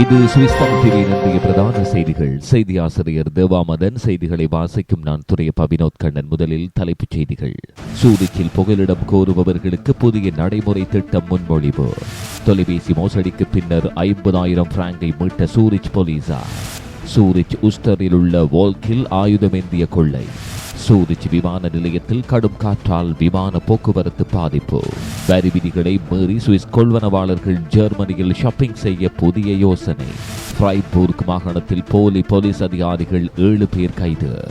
இது சுவிஸ்தம் டிவியினுடைய பிரதான செய்திகள். செய்தி ஆசிரியர் தேவாமதன் செய்திகளை வாசிக்கும் நான் துறைய பவினோத் கண்ணன். முதலில் தலைப்புச் செய்திகள். சூரிச்சில் புகலிடம் கோருபவர்களுக்கு புதிய நடைமுறை திட்டம் முன்மொழிவு. தொலைபேசி மோசடிக்கு பின்னர் ஐம்பதாயிரம் பிராங்கை மீட்ட சூரிச் போலீசார். சூரிச் உஸ்டரில் உள்ள வோல்கில் ஆயுதமேந்திய கொள்ளை. சூரிச் விமான நிலையத்தில் கடும் காற்றால் விமான போக்குவரத்து பாதிப்பு. வரி விதிகளை மீறி சுவிஸ் கொள்வனவாளர்கள் ஜெர்மனியில் ஷாப்பிங் செய்ய புதிய யோசனை. ஃப்ரைபூர்க் மாகாணத்தில் போலி போலீஸ் அதிகாரிகள் ஏழு பேர் கைது.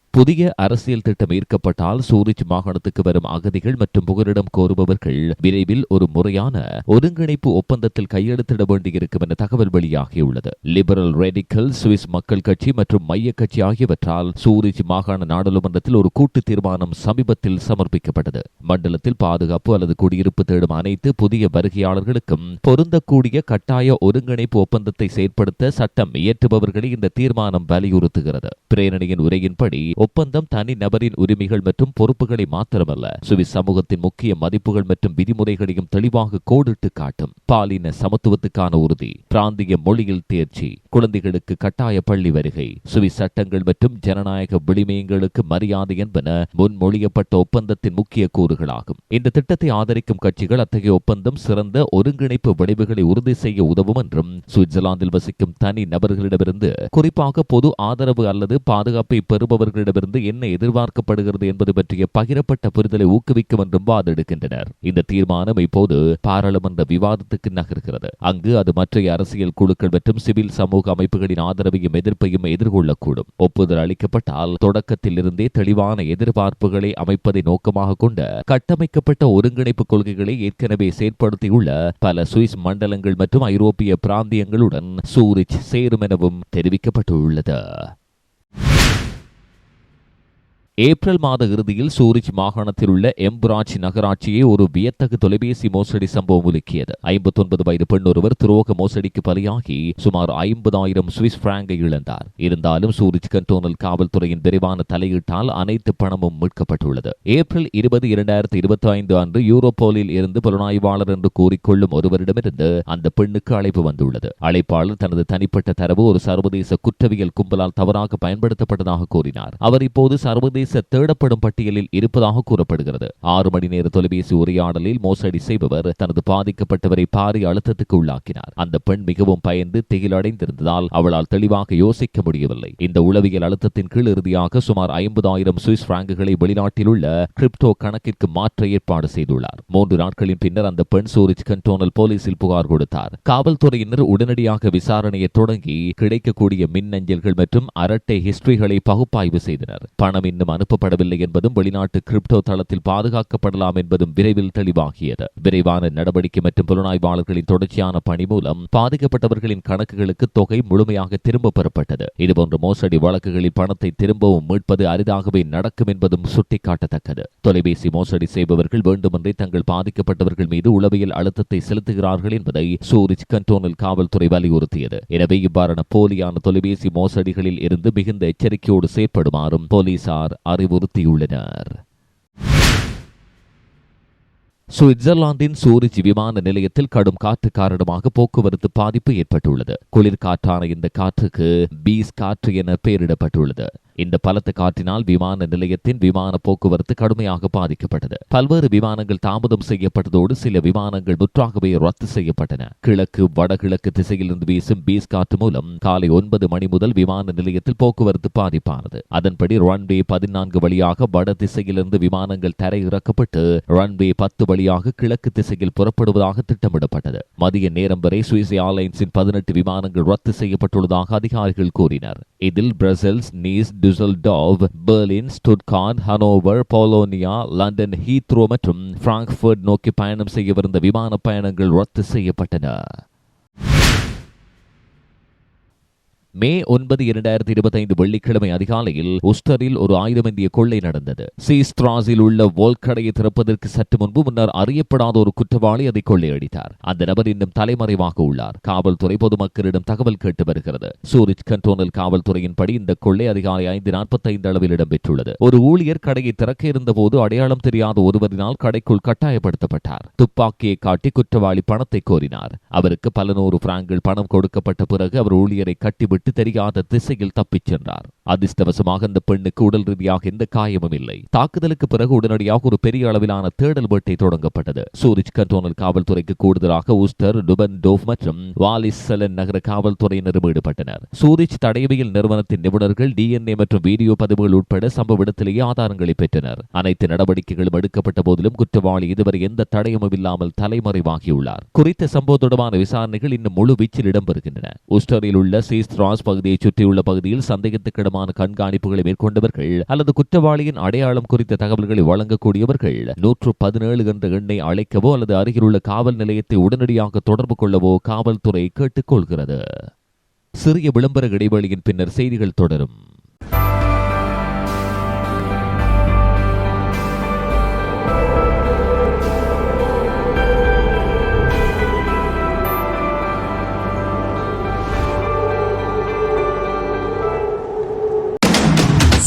புதிய அரசியல் திட்டம் ஈர்க்கப்பட்டால் சூரிச் மாகாணத்துக்கு வரும் அகதிகள் மற்றும் புகலிடம் கோருபவர்கள் விரைவில் ஒரு முறையான ஒருங்கிணைப்பு ஒப்பந்தத்தில் கையெழுத்திட வேண்டியிருக்கும் என தகவல் வெளியாகியுள்ளது. லிபரல் ரெடிக்கல் சுவிஸ் மக்கள் கட்சி மற்றும் மைய கட்சி ஆகியவற்றால் சூரிச் மாகாண நாடாளுமன்றத்தில் ஒரு கூட்டு தீர்மானம் சமீபத்தில் சமர்ப்பிக்கப்பட்டது. மண்டலத்தில் பாதுகாப்பு அல்லது குடியிருப்பு தேடும் அனைத்து புதிய வருகையாளர்களுக்கும் பொருந்தக்கூடிய கட்டாய ஒருங்கிணைப்பு ஒப்பந்தத்தை செயற்படுத்த சட்டம் இயற்றுபவர்களை இந்த தீர்மானம் வலியுறுத்துகிறது. பிரேரணியின் உரையின்படி ஒப்பந்தம் தனி நபரின் உரிமைகள் மற்றும் பொறுப்புகளை மாத்திரமல்ல. சுவிஸ் சமூகத்தின் முக்கிய மதிப்புகள் மற்றும் விதிமுறைகளையும் தெளிவாக கோடிட்டு காட்டும் பாலின சமத்துவத்துக்கான உறுதி பிராந்திய மொழியில் தேர்ச்சி. குழந்தைகளுக்கு கட்டாய பள்ளி வருகை சுவிஸ் சட்டங்கள் மற்றும் ஜனநாயக விளிமயங்களுக்கு மரியாதை என்பன முன்மொழியப்பட்ட ஒப்பந்தத்தின் முக்கிய கூறுகளாகும். இந்த திட்டத்தை ஆதரிக்கும் கட்சிகள் அத்தகைய ஒப்பந்தம் சிறந்த ஒருங்கிணைப்பு விளைவுகளை உறுதி செய்ய உதவும் என்றும் சுவிட்சர்லாந்தில் வசிக்கும் தனி நபர்களிடமிருந்து குறிப்பாக பொது ஆதரவு அல்லது பாதுகாப்பை பெறுபவர்களிடமிருந்து என்ன எதிர்பார்க்கப்படுகிறது என்பது பற்றிய பகிரப்பட்ட புரிதலை ஊக்குவிக்கும் என்றும் வாதெடுக்கின்றனர் இந்த தீர்மானம் இப்போது பாராளுமன்ற விவாதத்துக்கு நகர்கிறது. அங்கு அது மற்ற அரசியல் குழுக்கள் மற்றும் சிவில் சமூக அமைப்புகளின் ஆதரவையும் எதிர்ப்பையும் எதிர்கொள்ளக்கூடும். ஒப்புதல் அளிக்கப்பட்டால் தொடக்கத்தில் இருந்தே தெளிவான எதிர்பார்ப்புகளை அமைப்பதை நோக்கமாக கொண்ட கட்டமைக்கப்பட்ட ஒருங்கிணைப்பு கொள்கைகளை ஏற்கனவே செயற்படுத்தியுள்ள பல சுவிஸ் மண்டலங்கள் மற்றும் ஐரோப்பிய பிராந்தியங்களுடன் சூரிச் சேரும் எனவும் தெரிவிக்கப்பட்டுள்ளது. ஏப்ரல் மாத இறுதியில் சூரிச் மாகாணத்தில் உள்ள எம்புராஜ் நகராட்சியை ஒரு வியத்தகு தொலைபேசி மோசடி சம்பவம் உலுக்கியது. ஐம்பத்தொன்பது வயது பெண் ஒருவர் துரோக மோசடிக்கு பலியாகி சுமார் ஐம்பதாயிரம் சுவிஸ் பிராங்கை இழந்தார். இருந்தாலும் சூரிச் கண்டோனல் காவல்துறையின் விரைவான தலையீட்டால் அனைத்து பணமும் மீட்கப்பட்டுள்ளது. ஏப்ரல் இருபது இரண்டாயிரத்தி இருபத்தி ஐந்து அன்று யூரோபோலில் இருந்து புலனாய்வாளர் என்று கூறிக்கொள்ளும் ஒருவரிடமிருந்து அந்த பெண்ணுக்கு அழைப்பு வந்துள்ளது. அழைப்பாளர் தனது தனிப்பட்ட தரவு ஒரு சர்வதேச குற்றவியல் கும்பலால் தவறாக பயன்படுத்தப்பட்டதாக கூறினார். அவர் இப்போது சர்வதேச பேச தேடப்படும் பட்டியலில் இருப்பதாக கூறப்படுகிறது. ஆறு மணி நேர தொலைபேசி உரையாடலில் மோசடி செய்பவர் தனது பாதிக்கப்பட்டவரை பாரிய அழுத்தத்துக்கு உள்ளாக்கினார். அந்த பெண் மிகவும் பயந்து திகிலடைந்திருந்ததால் அவளால் தெளிவாக யோசிக்க முடியவில்லை. இந்த உளவியல் அழுத்தத்தின் கீழ் இறுதியாக சுமார் ஐம்பதாயிரம் சுவிஸ் பிராங்குகளை வெளிநாட்டில் உள்ள கிரிப்டோ கணக்கிற்கு மாற்ற ஏற்பாடு செய்துள்ளார். மூன்று நாட்களின் பின்னர் அந்த பெண் சூரிச் கண்டோனல் போலீசில் புகார் கொடுத்தார். காவல்துறையினர் உடனடியாக விசாரணையை தொடங்கி கிடைக்கக்கூடிய மின்னஞ்சல்கள் மற்றும் அரட்டை ஹிஸ்டரிகளை பகுப்பாய்வு செய்தனர். பணம் இன்னும் அனுப்பப்படவில்லை என்பதும் வெளிநாட்டு கிரிப்டோ தளத்தில் பாதுகாக்கப்படலாம் என்பதும் விரைவில் தெளிவாகியது. விரைவான நடவடிக்கை மற்றும் புலனாய்வாளர்களின் தொடர்ச்சியான பணி மூலம் பாதிக்கப்பட்டவர்களின் கணக்குகளுக்கு தொகை முழுமையாக திரும்ப பெறப்பட்டது. இதுபோன்ற மோசடி வழக்குகளில் பணத்தை திரும்பவும் மீட்பது அரிதாகவே நடக்கும் என்பதும் சுட்டிக்காட்டத்தக்கது. தொலைபேசி மோசடி செய்பவர்கள் வேண்டுமென்றே தங்கள் பாதிக்கப்பட்டவர்கள் மீது உளவியல் அழுத்தத்தை செலுத்துகிறார்கள் என்பதை சூரிச் கண்டோனல் காவல்துறை வலியுறுத்தியது. எனவே இவ்வாறான போலியான தொலைபேசி மோசடிகளில் இருந்து மிகுந்த எச்சரிக்கையோடு செயற்படுமாறும் போலீசார் அறிவுறுத்தியுள்ளனர். சுவிட்சர்லாந்தின் சூரிச் விமான நிலையத்தில் கடும் காற்று காரணமாக போக்குவரத்து பாதிப்பு ஏற்பட்டுள்ளது. குளிர்காற்றான இந்த காற்றுக்கு பீஸ் காற்று என பெயரிடப்பட்டுள்ளது. இந்த பலத்த காற்றினால் விமான நிலையத்தின் விமான போக்குவரத்து கடுமையாக பாதிக்கப்பட்டது. பல்வேறு விமானங்கள் தாமதம் செய்யப்பட்டதோடு சில விமானங்கள் முற்றாகவே ரத்து செய்யப்பட்டன. கிழக்கு வடகிழக்கு திசையிலிருந்து வீசும் பீஸ் காற்று மூலம் காலை ஒன்பது மணி முதல் விமான நிலையத்தில் போக்குவரத்து பாதிப்பானது. அதன்படி ரன்வே பதினான்கு வழியாக வட திசையிலிருந்து விமானங்கள் தரையிறக்கப்பட்டு ரன்வே பத்து வழியாக கிழக்கு திசையில் புறப்படுவதாக திட்டமிடப்பட்டது. மதிய நேரம் வரை சுவிஸ் ஏர்லைன்ஸின் பதினெட்டு விமானங்கள் ரத்து செய்யப்பட்டுள்ளதாக அதிகாரிகள் கூறினர். இதில் Brussels Nice Düsseldorf Berlin Stuttgart Hanover Bologna London Heathrow மற்றும் பிராங்க்ஃபர்ட் நோக்கி பயணம் செய்யவிருந்த விமான பயணங்கள் ரத்து செய்யப்பட்டன. மே ஒன்பது இரண்டாயிரத்தி இருபத்தைந்து வெள்ளிக்கிழமை அதிகாலையில் உஸ்டரில் ஒரு ஆயுதம் இந்திய கொள்ளை நடந்தது. சீஸ்ட்ராஸில் உள்ள வோல் கடையை திறப்பதற்கு சற்று முன்பு முன்னர் அறியப்படாத ஒரு குற்றவாளி அதை கொள்ளையடித்தார். அந்த நபர் இன்னும் தலைமறைவாக உள்ளார். காவல்துறை பொதுமக்களிடம் தகவல் கேட்டு வருகிறது. சூரிச் கண்டோனல் காவல்துறையின்படி இந்த கொள்ளை அதிகாலை ஐந்து நாற்பத்தைந்து அளவில் இடம்பெற்றுள்ளது. ஒரு ஊழியர் கடையை திறக்க இருந்தபோது அடையாளம் தெரியாத ஒருவரினால் கடைக்குள் கட்டாயப்படுத்தப்பட்டார். துப்பாக்கியை காட்டி குற்றவாளி பணத்தை கோரினார். அவருக்கு பல நூறு பிராங்கில் பணம் கொடுக்கப்பட்ட பிறகு அவர் ஊழியரை கட்டிவிட்டு விட்டு தெரியாத திசையில் தப்பிச் சென்றார். அதிர்ஷ்டவசமாக அந்த பெண்ணுக்கு உடல் ரீதியாக எந்த காயமும் இல்லை. தாக்குதலுக்கு பிறகு உடனடியாக ஒரு பெரிய அளவிலான தேடல் வேட்டை தொடங்கப்பட்டது. சூரிச் கண்டோனல் காவல்துறைக்கு கூடுதலாக ஊஸ்டர் டுபன் மற்றும் வாலிஸ் செலன் நகர காவல்துறையினரும் ஈடுபட்டனர். சூரிச் தடயவியல் நிறுவனத்தின் நிபுணர்கள் டிஎன்ஏ மற்றும் வீடியோ பதிவுகள் உட்பட சம்பவ இடத்திலேயே ஆதாரங்களை பெற்றனர். அனைத்து நடவடிக்கைகளும் எடுக்கப்பட்ட போதிலும் குற்றவாளி இதுவரை எந்த தடயமும் இல்லாமல் தலைமறைவாகியுள்ளார். குறித்த சம்பவ தொடர்பான விசாரணைகள் இன்னும் முழு வீச்சில் இடம்பெறுகின்றன. உஸ்டரில் உள்ள சீஸ்ட்ரா பிரான்ஸ் பகுதியை சுற்றியுள்ள பகுதியில் சந்தேகத்துக்கிடமான கண்காணிப்புகளை மேற்கொண்டவர்கள் அல்லது குற்றவாளியின் அடையாளம் குறித்த தகவல்களை வழங்கக்கூடியவர்கள் நூற்று பதினேழு என்ற எண்ணை அழைக்கவோ அல்லது அருகிலுள்ள காவல் நிலையத்தை உடனடியாக தொடர்பு கொள்ளவோ காவல்துறை கேட்டுக்கொள்கிறது. சிறிய விளம்பர இடைவெளியின் பின்னர் செய்திகள் தொடரும்.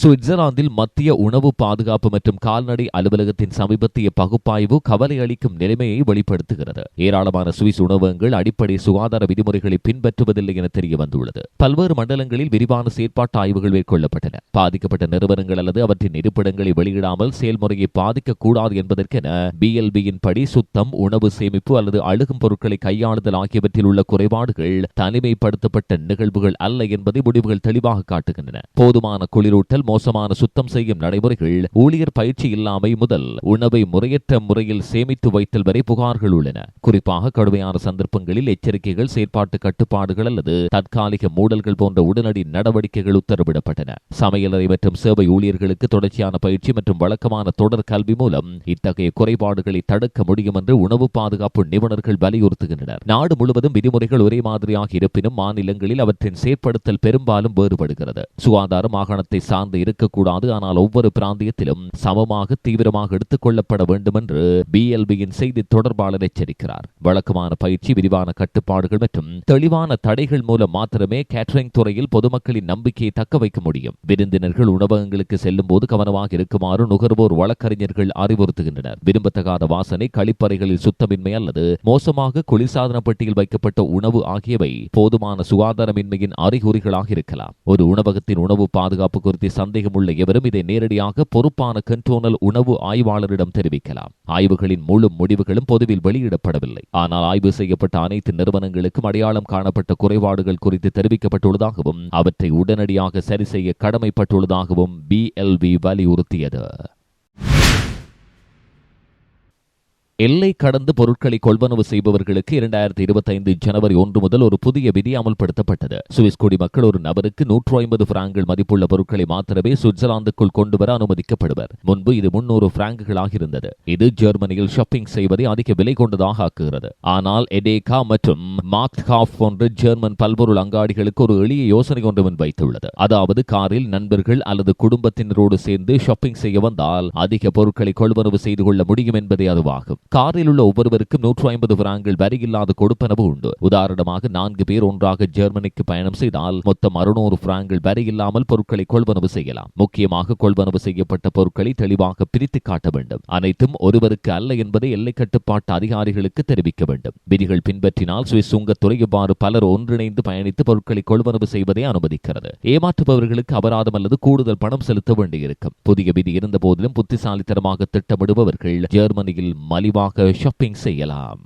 சுவிட்சர்லாந்தில் மத்திய உணவு பாதுகாப்பு மற்றும் கால்நடை அலுவலகத்தின் சமீபத்திய பகுப்பாய்வு கவலை அளிக்கும் நிலைமையை வெளிப்படுத்துகிறது. ஏராளமான சுவிஸ் உணவகங்கள் அடிப்படை சுகாதார விதிமுறைகளை பின்பற்றுவதில்லை என தெரிய வந்துள்ளது பல்வேறு மண்டலங்களில் விரிவான செயற்பாட்டு ஆய்வுகள் மேற்கொள்ளப்பட்டன. பாதிக்கப்பட்ட நிறுவனங்கள் அல்லது அவற்றின் இருப்பிடங்களை வெளியிடாமல் செயல்முறையை பாதிக்கக்கூடாது என்பதற்கென பிஎல்பியின் படி சுத்தம் உணவு சேமிப்பு அல்லது அழுகும் பொருட்களை கையாளுதல் ஆகியவற்றில் உள்ள குறைபாடுகள் தனிமைப்படுத்தப்பட்ட நிகழ்வுகள் அல்ல என்பதை முடிவுகள் தெளிவாக காட்டுகின்றன. போதுமான குளிரூட்டல் மோசமான சுத்தம் செய்யும் நடைமுறைகள் ஊழியர் பயிற்சி இல்லாமை முதல் உணவை முறையற்ற முறையில் சேமித்து வைத்தல் வரை புகார்கள் உள்ளன. குறிப்பாக கடுமையான சந்தர்ப்பங்களில் எச்சரிக்கைகள் செயற்பாட்டு கட்டுப்பாடுகள் அல்லது தற்காலிக மூடல்கள் போன்ற உடனடி நடவடிக்கைகள் உத்தரவிடப்பட்டன. சமையலறை மற்றும் சேவை ஊழியர்களுக்கு தொடர்ச்சியான பயிற்சி மற்றும் வழக்கமான தொடர் கல்வி மூலம் இத்தகைய குறைபாடுகளை தடுக்க முடியும் என்று உணவு பாதுகாப்பு நிபுணர்கள் வலியுறுத்துகின்றனர். நாடு முழுவதும் விதிமுறைகள் ஒரே மாதிரியாக இருப்பினும் மாநிலங்களில் அவற்றின் செயற்படுத்தல் பெரும்பாலும் வேறுபடுகிறது. சுகாதார மாகாணத்தை சார்ந்து இருக்கக்கூடாது. ஆனால் ஒவ்வொரு பிராந்தியத்திலும் சமமாக தீவிரமாக எடுத்துக் கொள்ளப்பட வேண்டும் என்று பிஎல்பியின் செய்தி தொடர்பாளர் எச்சரிக்கிறார். வழக்கமான பயிற்சி விரிவான கட்டுப்பாடுகள் மற்றும் தெளிவான தடைகள் மூலம் மாத்திரமே கேட்டரிங் துறையில் பொதுமக்களின் நம்பிக்கையை தக்க வைக்க முடியும். விருந்தினர்கள் உணவகங்களுக்கு செல்லும் போது கவனமாக இருக்குமாறு நுகர்வோர் வழக்கறிஞர்கள் அறிவுறுத்துகின்றனர். விரும்பத்தகாத வாசனை கழிப்பறைகளில் சுத்தமின்மை அல்லது மோசமாக குளிர்சாதன பெட்டியில் வைக்கப்பட்ட உணவு ஆகியவை போதுமான சுகாதாரமின்மையின் அறிகுறிகளாக இருக்கலாம். ஒரு உணவகத்தின் உணவு பாதுகாப்பு குறித்து சந்தேகமுள்ள எவரும் இதை நேரடியாக பொறுப்பான கண்டோனல் உணவு ஆய்வாளரிடம் தெரிவிக்கலாம். ஆய்வுகளின் முழு முடிவுகளும் பொதுவில் வெளியிடப்படவில்லை. ஆனால் ஆய்வு செய்யப்பட்ட அனைத்து நிறுவனங்களுக்கும் அடையாளம் காணப்பட்ட குறைபாடுகள் குறித்து தெரிவிக்கப்பட்டுள்ளதாகவும் அவற்றை உடனடியாக சரி செய்ய கடமைப்பட்டுள்ளதாகவும் பிஎல்வி வலியுறுத்தியது. எல்லை கடந்து பொருட்களை கொள்வனவு செய்பவர்களுக்கு இரண்டாயிரத்தி இருபத்தைந்து ஜனவரி ஒன்று முதல் ஒரு புதிய விதி அமல்படுத்தப்பட்டது. சுவிஸ் குடிமக்கள் ஒரு நபருக்கு நூற்று ஐம்பது பிராங்குகள் மதிப்புள்ள பொருட்களை மாத்திரமே சுவிட்சர்லாந்துக்குள் கொண்டுவர அனுமதிக்கப்படுவர். முன்பு இது முன்னூறு பிராங்குகளாக இருந்தது இது ஜெர்மனியில் ஷாப்பிங் செய்வதை அதிக விலை கொண்டதாக ஆக்குகிறது. ஆனால் எடேகா மற்றும் மார்க்ஹாஃப் போன்ற ஜெர்மன் பல்பொருள் அங்காடிகளுக்கு ஒரு எளிய யோசனை ஒன்று முன்வைத்துள்ளது. அதாவது காரில் நண்பர்கள் அல்லது குடும்பத்தினரோடு சேர்ந்து ஷாப்பிங் செய்ய வந்தால் அதிக பொருட்களை கொள்வனவு செய்து கொள்ள முடியும் என்பதே அதுவாகும். காரில் உள்ள ஒவ்வொருவருக்கும் நூற்று ஐம்பது பிராங்கில் வரி இல்லாத கொடுப்பனவு உண்டு. உதாரணமாக நான்கு பேர் ஒன்றாக ஜெர்மனிக்கு பயணம் செய்தால் மொத்தம் அறுநூறு பிராங்கில் வரி இல்லாமல் பொருட்களை கொள்வனவு செய்யலாம். முக்கியமாக கொள்வனவு செய்யப்பட்ட பொருட்களை தெளிவாக பிரித்து காட்ட வேண்டும். அனைத்தும் ஒருவருக்கு அல்ல என்பதை எல்லை கட்டுப்பாட்டு அதிகாரிகளுக்கு தெரிவிக்க வேண்டும். விதிகள் பின்பற்றினால் சுவிஸ் சுங்கத்துறை இவ்வாறு பலர் ஒன்றிணைந்து பயணித்து பொருட்களை கொள்வனவு செய்வதை அனுமதிக்கிறது. ஏமாற்றுபவர்களுக்கு அபராதம் அல்லது கூடுதல் பணம் செலுத்த வேண்டியிருக்கும். புதிய விதி இருந்த போதிலும் புத்திசாலித்தனமாக திட்டமிடுபவர்கள் ஜெர்மனியில் மலிவாக ஷாப்பிங் செய்யலாம்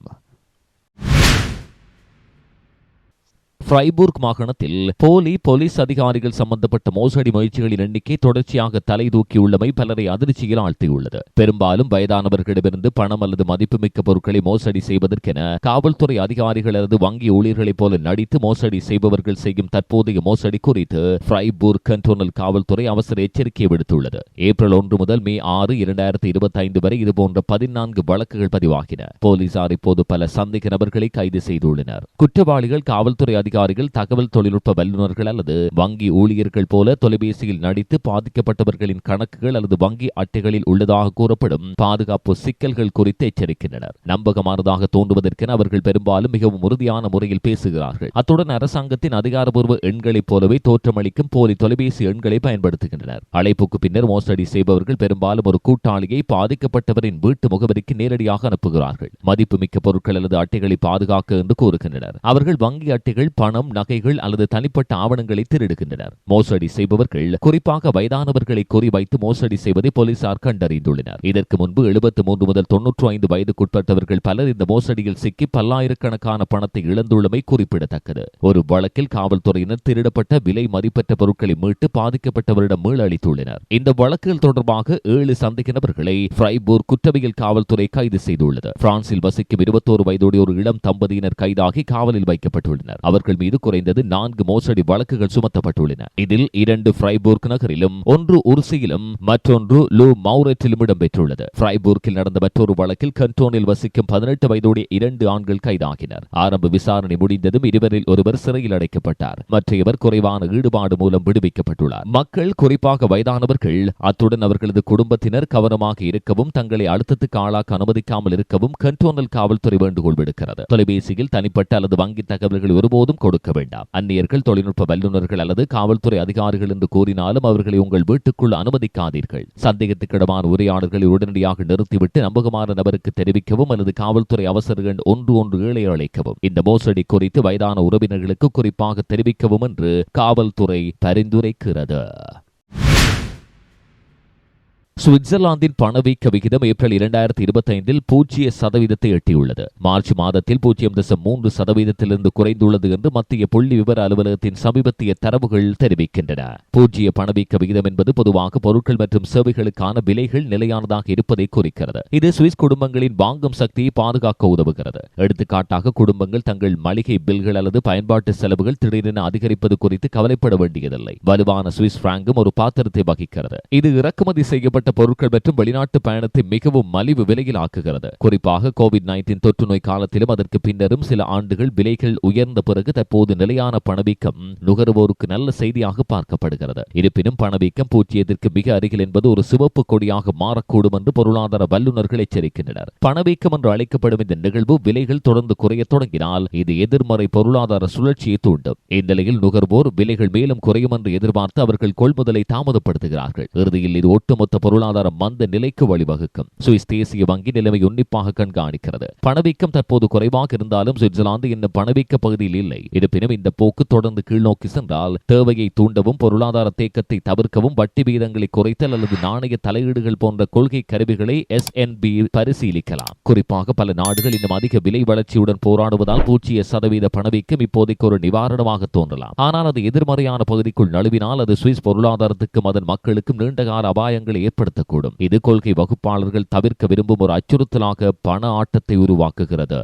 ஃப்ரைபூர்க் மாகாணத்தில் போலி போலீஸ் அதிகாரிகள் சம்பந்தப்பட்ட மோசடி முயற்சிகளின் எண்ணிக்கை தொடர்ச்சியாக தலை தூக்கியுள்ளமை பலரை அதிர்ச்சியில் ஆழ்த்தியுள்ளது. பெரும்பாலும் வயதானவர்களிடமிருந்து பணம் அல்லது மதிப்புமிக்க பொருட்களை மோசடி செய்வதற்கென காவல்துறை அதிகாரிகள் அல்லது வங்கி ஊழியர்களைப் போல நடித்து மோசடி செய்பவர்கள் செய்யும் தற்போதைய மோசடி குறித்து ஃப்ரைபூர்க் கண்டோனல் காவல்துறை அவசர எச்சரிக்கை விடுத்துள்ளது. ஏப்ரல் ஒன்று முதல் மே ஆறு இரண்டாயிரத்தி இருபத்தி ஐந்து வரை இதுபோன்ற பதினான்கு வழக்குகள் பதிவாகின. போலீசார் இப்போது பல சந்தேக நபர்களை கைது செய்துள்ளனர். குற்றவாளிகள் காவல்துறை அதிகாரிகள் தகவல் தொழில்நுட்ப வல்லுநர்கள் அல்லது வங்கி ஊழியர்கள் போல தொலைபேசியில் நடித்து பாதிக்கப்பட்டவர்களின் கணக்குகள் அல்லது வங்கி அட்டைகளில் உள்ளதாக கூறப்படும் பாதுகாப்பு சிக்கல்கள் குறித்து எச்சரிக்கின்றனர். நம்பகமானதாக தோன்றுவதற்கென அவர்கள் பெரும்பாலும் மிகவும் உறுதியான முறையில் பேசுகிறார்கள். அத்துடன் அரசாங்கத்தின் அதிகாரப்பூர்வ எண்களைப் போலவே தோற்றமளிக்கும் போலி தொலைபேசி எண்களை பயன்படுத்துகின்றனர். அழைப்புக்கு பின்னர் மோசடி செய்பவர்கள் பெரும்பாலும் ஒரு கூட்டாளியை பாதிக்கப்பட்டவரின் வீட்டு முகவரிக்கு நேரடியாக அனுப்புகிறார்கள். மதிப்புமிக்க பொருட்கள் அல்லது அட்டைகளை பாதுகாக்க என்று கூறுகின்றனர். அவர்கள் வங்கி அட்டைகள் பணம் நகைகள் அல்லது தனிப்பட்ட ஆவணங்களை திருடுகின்றனர். மோசடி செய்பவர்கள் குறிப்பாக வயதானவர்களை குறிவைத்து மோசடி செய்வதை போலீசார் கண்டறிந்துள்ளனர். இதற்கு முன்பு எழுபத்தி மூன்று முதல் தொன்னூற்று ஐந்து வயதுக்குட்பட்டவர்கள் பலர் இந்த மோசடியில் சிக்கி பல்லாயிரக்கணக்கான பணத்தை இழந்துள்ளமை குறிப்பிடத்தக்கது. ஒரு வழக்கில் காவல்துறையினர் திருடப்பட்ட விலை மதிப்பற்ற பொருட்களை மீட்டு பாதிக்கப்பட்டவரிடம் மீளளித்துள்ளனர். இந்த வழக்குகள் தொடர்பாக ஏழு சந்தேக நபர்களை பிரைபூர் குற்றவியல் காவல்துறை கைது செய்துள்ளது. பிரான்சில் வசிக்கும் இருபத்தோரு வயதுடைய ஒரு இளம் தம்பதியினர் கைதாகி காவலில் வைக்கப்பட்டுள்ளனர். அவர்கள் மீது குறைந்தது நான்கு மோசடி வழக்குகள் சுமத்தப்பட்டுள்ளன. இதில் இரண்டு பிரைபோர்க் நகரிலும் ஒன்று உருசியிலும் மற்றொன்று லூ மௌரட்டிலும் இடம்பெற்றுள்ளது. பிரைபோர்க்கில் நடந்த மற்றொரு வழக்கில் கண்டோனில் வசிக்கும் பதினெட்டு வயதுடைய இரண்டு ஆண்கள் கைதாகினர். ஆரம்ப விசாரணை முடிந்ததும் இருவரில் ஒருவர் சிறையில் அடைக்கப்பட்டார். மற்றையவர் குறைவான ஈடுபாடு மூலம் விடுவிக்கப்பட்டுள்ளார். மக்கள் குறிப்பாக வயதானவர்கள் அத்துடன் அவர்களது குடும்பத்தினர் கவனமாக இருக்கவும் தங்களை அழுத்தத்துக்கு ஆளாக்க அனுமதிக்காமல் இருக்கவும் கண்டோனல் காவல்துறை வேண்டுகோள் விடுக்கிறது. தொலைபேசியில் தனிப்பட்ட அல்லது வங்கி தகவல்கள் ஒருபோதும் கொடுக்க வேண்டாம். அந்நியர்கள் தொழில்நுட்ப வல்லுநர்கள் அல்லது காவல்துறை அதிகாரிகள் என்று கூறினாலும் அவர்களை உங்கள் வீட்டுக்குள் அனுமதிக்காதீர்கள். சந்தேகத்துக்கிடமான உரையாடல்களை உடனடியாக நிறுத்திவிட்டு நம்பகமான நபருக்கு தெரிவிக்கவும் அல்லது காவல்துறை அவசர எண் ஒன்று ஒன்று ஏழை அழைக்கவும். இந்த மோசடி குறித்து வயதான உறவினர்களுக்கு குறிப்பாக தெரிவிக்கவும் என்று காவல்துறை பரிந்துரைக்கிறது. சுவிட்சர்லாந்தின் பணவீக்க விகிதம் ஏப்ரல் இரண்டாயிரத்தி இருபத்தைந்தில் பூஜ்ஜிய சதவீதத்தை எட்டியுள்ளது. மார்ச் மாதத்தில் பூஜ்ஜியம் தசம் மூன்று சதவீதத்திலிருந்து குறைந்துள்ளது என்று மத்திய புள்ளி விவர அலுவலகத்தின் சமீபத்திய தரவுகள் தெரிவிக்கின்றன. பூஜ்ஜிய பணவீக்க விகிதம் என்பது பொதுவாக பொருட்கள் மற்றும் சேவைகளுக்கான விலைகள் நிலையானதாக இருப்பதை குறிக்கிறது. இது சுவிஸ் குடும்பங்களின் வாங்கும் சக்தியை பாதுகாக்க உதவுகிறது. எடுத்துக்காட்டாக குடும்பங்கள் தங்கள் மளிகை பில்கள் அல்லது பயன்பாட்டு செலவுகள் திடீரென அதிகரிப்பது குறித்து கவலைப்பட வேண்டியதில்லை. வலுவான சுவிஸ் பிராங்கும் ஒரு பாத்திரத்தை வகிக்கிறது. இது இறக்குமதி செய்யப்பட்ட பொருட்கள் மற்றும் வெளிநாட்டு பயணத்தை மிகவும் மலிவு விலையில் ஆக்குகிறது. குறிப்பாக கோவிட் நைன்டீன் தொற்று நோய் காலத்திலும் அதற்கு பின்னரும் சில ஆண்டுகள் விலைகள் உயர்ந்த பிறகு தற்போது நிலையான பணவீக்கம் நுகர்வோருக்கு நல்ல செய்தியாக பார்க்கப்படுகிறது. இருப்பினும் பணவீக்கம் பூஜ்ஜியத்திற்கு மிக அருகில் என்பது ஒரு சிவப்பு கொடியாக மாறக்கூடும் என்று பொருளாதார வல்லுநர்கள் எச்சரிக்கின்றனர். பணவீக்கம் என்று அழைக்கப்படும் இந்த நிகழ்வு விலைகள் தொடர்ந்து குறையத் தொடங்கினால் இது எதிர்மறை பொருளாதார சுழற்சியை தூண்டும். இந்நிலையில் நுகர்வோர் விலைகள் மேலும் குறையும் என்று எதிர்பார்த்து அவர்கள் கொள்முதலை தாமதப்படுத்துகிறார்கள். இறுதியில் இது ஒட்டுமொத்த பொருளாதார மந்த நிலைக்கு வழிவகுக்கும். சுவிஸ் தேசிய வங்கி நிலைமை உன்னிப்பாக கண்காணிக்கிறது. பணவீக்கம் தற்போது குறைவாக இருந்தாலும் சுவிட்சர்லாந்து இன்னும் பணவீக்க பகுதியில் இல்லை. இருப்பினும் இந்த போக்கு தொடர்ந்து கீழ்நோக்கி சென்றால் தேவையை தூண்டவும் பொருளாதார தேக்கத்தை தவிர்க்கவும் வட்டி வீதங்களை குறைத்தல் அல்லது நாணய தலையீடுகள் போன்ற கொள்கை கருவிகளை எஸ் என்பி பரிசீலிக்கலாம். குறிப்பாக பல நாடுகள் இன்னும் அதிக விலை வளர்ச்சியுடன் போராடுவதால் பூஜ்ஜிய சதவீத பணவீக்கம் இப்போதைக்கு ஒரு நிவாரணமாக தோன்றலாம். ஆனால் அது எதிர்மறையான பகுதிக்குள் நழுவினால் அது சுவிஸ் பொருளாதாரத்துக்கும் அதன் மக்களுக்கும் நீண்டகால அபாயங்களை ஏற்படுத்தும் ஏற்படுத்தக்கூடும் இது கொள்கை வகுப்பாளர்கள் தவிர்க்க விரும்பும் ஒரு அச்சுறுத்தலாக பண ஆட்டத்தை உருவாக்குகிறது.